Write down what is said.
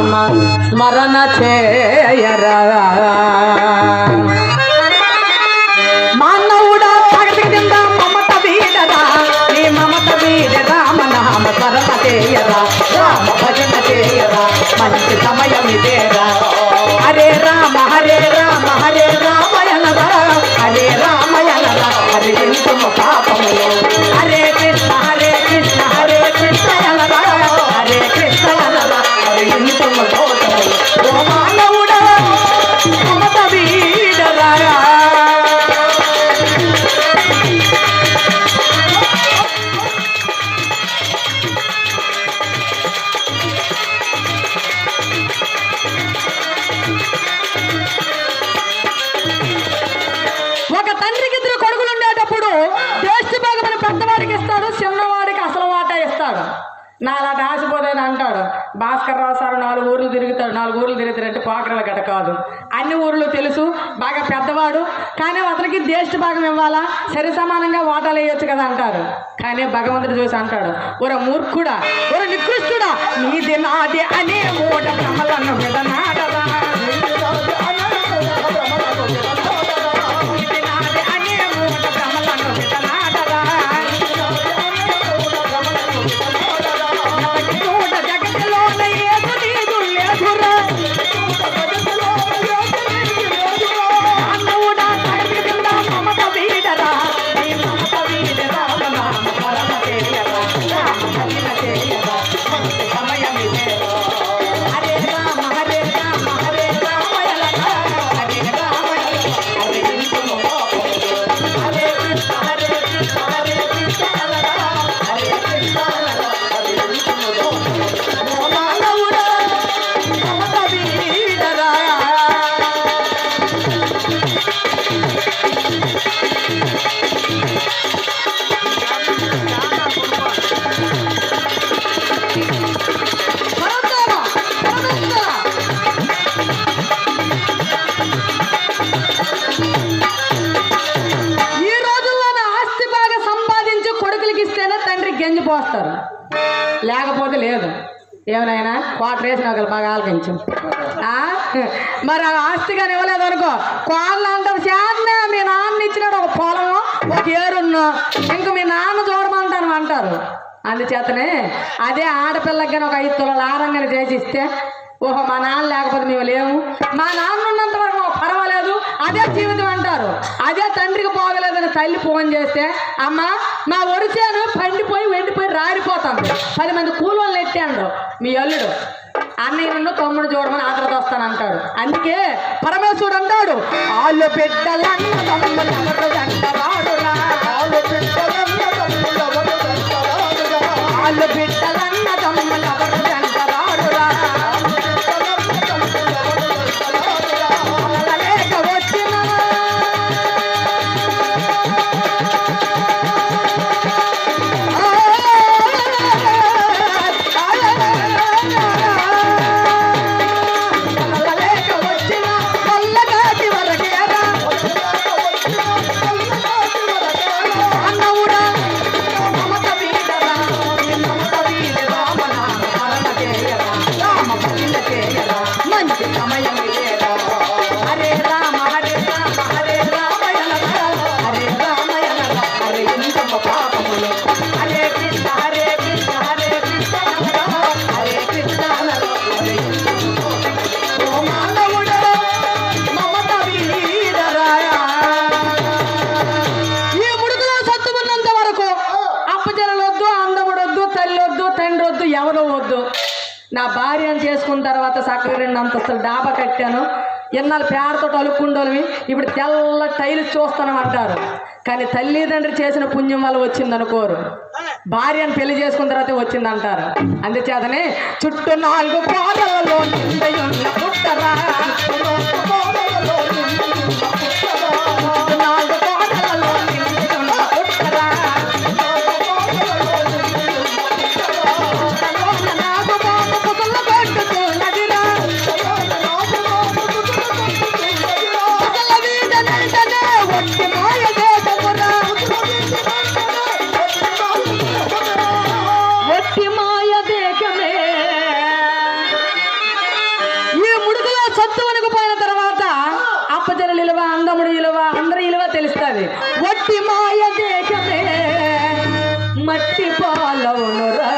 నామ స్మరణ చేయరా చిన్నవాడికి అసలు వాటా ఇస్తాడు. నా అలా ఆశపోదని అంటాడు. భాస్కర్ రావు సార్ నాలుగు ఊర్లు తిరుగుతాడు నాలుగు ఊర్లు తిరుగుతాడంటే పోకరల గట కాదు. అన్ని ఊర్లు తెలుసు. బాగా పెద్దవాడు. కానీ అతనికి దేశ భాగం ఇవ్వాలా? సరి సమానంగా వాటాలు వేయొచ్చు కదా అంటారు కానీ భగవంతుడు చూసి అంటాడు ఒర మూర్ఖుడా ఒర నికృష్టుడా నీది నాది అనే ఓట కమలను విడనాడరా లేకపోతే లేదు. ఏమైనా క్వార్టర్ వేసిన ఒకరు బాగా ఆలకించు. ఆ? మరి ఆ ఆస్తి కానీ ఇవ్వలేదు అనుకో కోళ్ళు అంటారు చేతనే మీ నాన్న ఇచ్చినాడు ఒక పొలము ఒక ఏరున్ను. ఇంక మీ నాన్న చూడమంటాను అంటారు. అందుచేతనే అదే ఆడపిల్లకి కానీ ఒక ఐదు తులాలు ఆరంగా చేసి ఇస్తే ఓహో మా నాన్న లేకపోతే మేము లేము. మా నాన్న ఉన్నంత వరకు పర్వాలేదు. అదే జీవితం అదే తండ్రికి పోగలేదని తల్లి ఫోన్ చేస్తే అమ్మ మా ఒరిచాను పండిపోయి వెండిపోయి రారిపోతాను పది మంది కూలోళ్ళు ఎట్టాడు మీ అల్లుడు. అన్నయ్య నుండి తమ్ముడు చూడమని ఆదరత వస్తానంటాడు అందుకే పరమేశ్వరుడు అంటాడు ఆళ్ళు బిడ్డలన్న తమ్ముడు ఎవరు బిడ్డలన్న తమ్ముడు నా భార్యను చేసుకున్న తర్వాత చక్కగా రెండు అంతస్తులు డాబా కట్టాను. ఎన్నాళ్ళు పేడతో అలుక్కుండోళ్ళవి ఇప్పుడు తెల్ల టైల్స్ చూస్తానమంటారు కానీ తల్లిదండ్రి చేసిన పుణ్యం వల్ల వచ్చిందనుకోరు. భార్యను పెళ్ళి చేసుకున్న తర్వాత వచ్చింది అంటారు అందుచేతనే చుట్టూ నాలుగు కోడలలో పుట్టరా చెప్తుంది వట్టి మాయ దేశమే మట్టి పాలవునురా